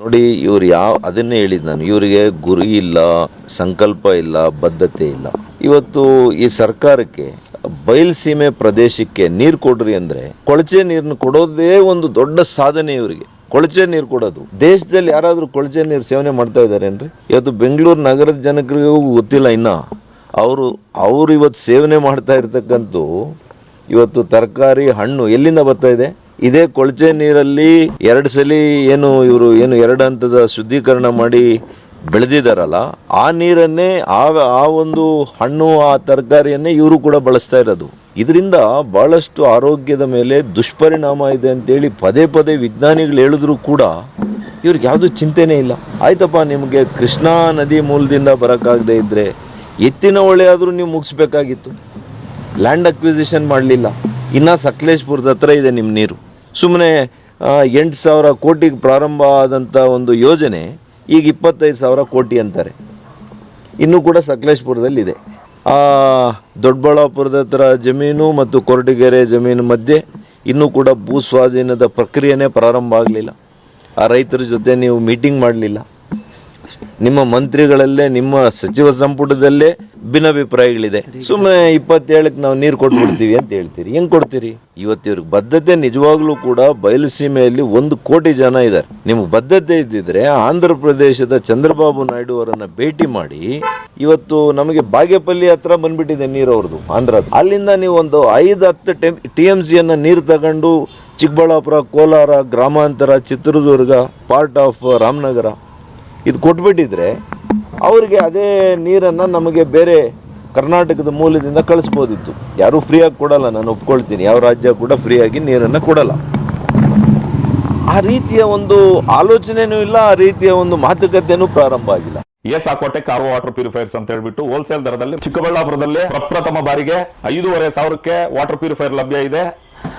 ನೋಡಿ, ಇವ್ರು ಯಾವ, ಅದನ್ನೇ ಹೇಳಿದ್ ನಾನು. ಇವರಿಗೆ ಗುರಿ ಇಲ್ಲ, ಸಂಕಲ್ಪ ಇಲ್ಲ, ಬದ್ಧತೆ ಇಲ್ಲ. ಇವತ್ತು ಈ ಸರ್ಕಾರಕ್ಕೆ ಬಯಲ್ಸೀಮೆ ಪ್ರದೇಶಕ್ಕೆ ನೀರು ಕೊಡ್ರಿ ಅಂದ್ರೆ ಕೊಳಚೆ ನೀರನ್ನು ಕೊಡೋದೇ ಒಂದು ದೊಡ್ಡ ಸಾಧನೆ ಇವರಿಗೆ. ಕೊಳಚೆ ನೀರು ಕೊಡೋದು. ದೇಶದಲ್ಲಿ ಯಾರಾದರೂ ಕೊಳಚೆ ನೀರು ಸೇವನೆ ಮಾಡ್ತಾ ಇದಾರೇನ್ರಿ ಇವತ್ತು ಬೆಂಗಳೂರು ನಗರದ ಜನಗಳಿಗೂ ಗೊತ್ತಿಲ್ಲ ಇನ್ನ. ಅವರು, ಅವ್ರು ಇವತ್ತು ಸೇವನೆ ಮಾಡ್ತಾ ಇರ್ತಕ್ಕಂಥ ಇವತ್ತು ತರಕಾರಿ ಹಣ್ಣು ಎಲ್ಲಿಂದ ಬರ್ತಾ ಇದೆ? ಇದೇ ಕೊಳಚೆ ನೀರಲ್ಲಿ ಎರಡು ಸಲ ಏನು ಇವರು ಏನು ಎರಡು ಹಂತದ ಶುದ್ಧೀಕರಣ ಮಾಡಿ ಬೆಳೆದಿದ್ದಾರಲ್ಲ ಆ ನೀರನ್ನೇ, ಆ ಆ ಒಂದು ಹಣ್ಣು, ಆ ತರಕಾರಿಯನ್ನೇ ಇವರು ಕೂಡ ಬಳಸ್ತಾ ಇರೋದು. ಇದರಿಂದ ಬಹಳಷ್ಟು ಆರೋಗ್ಯದ ಮೇಲೆ ದುಷ್ಪರಿಣಾಮ ಇದೆ ಅಂತೇಳಿ ಪದೇ ಪದೇ ವಿಜ್ಞಾನಿಗಳು ಹೇಳಿದ್ರು ಕೂಡ ಇವ್ರಿಗೆ ಯಾವುದೂ ಚಿಂತೆನೇ ಇಲ್ಲ. ಆಯ್ತಪ್ಪ, ನಿಮಗೆ ಕೃಷ್ಣಾ ನದಿ ಮೂಲದಿಂದ ಬರೋಕ್ಕಾಗದೇ ಇದ್ರೆ ಎತ್ತಿನ ಹೊಳೆ ಆದರೂ ನೀವು ಮುಗಿಸ್ಬೇಕಾಗಿತ್ತು. ಲ್ಯಾಂಡ್ ಅಕ್ವಿಸಿಷನ್ ಮಾಡಲಿಲ್ಲ. ಇನ್ನು ಸಕಲೇಶ್ಪುರದ ಹತ್ರ ಇದೆ ನಿಮ್ಮ ನೀರು. ಸುಮ್ಮನೆ ಎಂಟು ಸಾವಿರ ಕೋಟಿಗೆ ಪ್ರಾರಂಭ ಆದಂಥ ಒಂದು ಯೋಜನೆ ಈಗ ಇಪ್ಪತ್ತೈದು ಸಾವಿರ ಕೋಟಿ ಅಂತಾರೆ. ಇನ್ನೂ ಕೂಡ ಸಕಲೇಶ್ಪುರದಲ್ಲಿದೆ. ಆ, ದೊಡ್ಡಬಳ್ಳಾಪುರದ ಹತ್ರ ಜಮೀನು ಮತ್ತು ಕೊರಟಗೆರೆ ಜಮೀನು ಮಧ್ಯೆ ಇನ್ನೂ ಕೂಡ ಭೂ ಸ್ವಾಧೀನದ ಪ್ರಕ್ರಿಯೆನೇ ಪ್ರಾರಂಭ ಆಗಲಿಲ್ಲ. ಆ ರೈತರ ಜೊತೆ ನೀವು ಮೀಟಿಂಗ್ ಮಾಡಲಿಲ್ಲ. ನಿಮ್ಮ ಮಂತ್ರಿಗಳಲ್ಲೇ ನಿಮ್ಮ ಸಚಿವ ಸಂಪುಟದಲ್ಲೇ ಭಿನ್ನಾಭಿಪ್ರಾಯಗಳಿದೆ. ಸುಮ್ಮನೆ ಇಪ್ಪತ್ತೇಳಕ್ಕೆ ನಾವು ನೀರು ಕೊಟ್ಬಿಡ್ತೀವಿ ಅಂತ ಹೇಳ್ತೀರಿ. ಹೆಂಗ್ ಕೊಡ್ತೀರಿ? ಇವತ್ತಿವ್ರಿಗೆ ಬದ್ಧತೆ ನಿಜವಾಗ್ಲೂ ಕೂಡ ಬಯಲುಸೀಮೆಯಲ್ಲಿ ಒಂದು ಕೋಟಿ ಜನ ಇದ್ದಾರೆ. ನಿಮ್ಗೆ ಬದ್ಧತೆ ಇದ್ದಿದ್ರೆ ಆಂಧ್ರ ಪ್ರದೇಶದ ಚಂದ್ರಬಾಬು ನಾಯ್ಡು ಅವರನ್ನ ಭೇಟಿ ಮಾಡಿ ಇವತ್ತು ನಮಗೆ ಬಾಗೇಪಲ್ಲಿ ಹತ್ರ ಬಂದ್ಬಿಟ್ಟಿದೆ ನೀರು ಅವ್ರದ್ದು ಆಂಧ್ರ ಅಲ್ಲಿಂದ ನೀವು ಒಂದು ಐದು ಹತ್ತು ಟಿ ಎಂ ಸಿಯನ್ನ ನೀರು ತಗೊಂಡು ಚಿಕ್ಕಬಳ್ಳಾಪುರ ಕೋಲಾರ ಗ್ರಾಮಾಂತರ ಚಿತ್ರದುರ್ಗ ಪಾರ್ಟ್ ಆಫ್ ರಾಮನಗರ ಇದು ಕೊಟ್ಬಿಟ್ಟಿದ್ರೆ ಅವರಿಗೆ ಅದೇ ನೀರನ್ನು ನಮಗೆ ಬೇರೆ ಕರ್ನಾಟಕದ ಮೂಲದಿಂದ ಕಳಿಸ್ಬೋದಿತ್ತು. ಯಾರೂ ಫ್ರೀಯಾಗಿ ಕೊಡಲ್ಲ, ನಾನು ಒಪ್ಕೊಳ್ತೀನಿ. ಯಾವ ರಾಜ್ಯ ಕೂಡ ಫ್ರೀಯಾಗಿ ನೀರನ್ನು ಕೊಡಲ್ಲ. ಆ ರೀತಿಯ ಒಂದು ಆಲೋಚನೆನೂ ಇಲ್ಲ, ಆ ರೀತಿಯ ಒಂದು ಮಾತುಕತೆನೂ ಪ್ರಾರಂಭ ಆಗಿಲ್ಲ. ಎಸ್ ಆಕೋಟೆ ಕಾರ್ ವಾಟರ್ ಪ್ಯೂರಿಫೈರ್ಸ್ ಅಂತ ಹೇಳ್ಬಿಟ್ಟು ಹೋಲ್ಸೇಲ್ ದರದಲ್ಲಿ ಚಿಕ್ಕಬಳ್ಳಾಪುರದಲ್ಲಿ ಪ್ರಪ್ರಥಮ ಬಾರಿಗೆ ಐದೂವರೆ ಸಾವಿರಕ್ಕೆ ವಾಟರ್ ಪ್ಯೂರಿಫೈರ್ ಲಭ್ಯ ಇದೆ.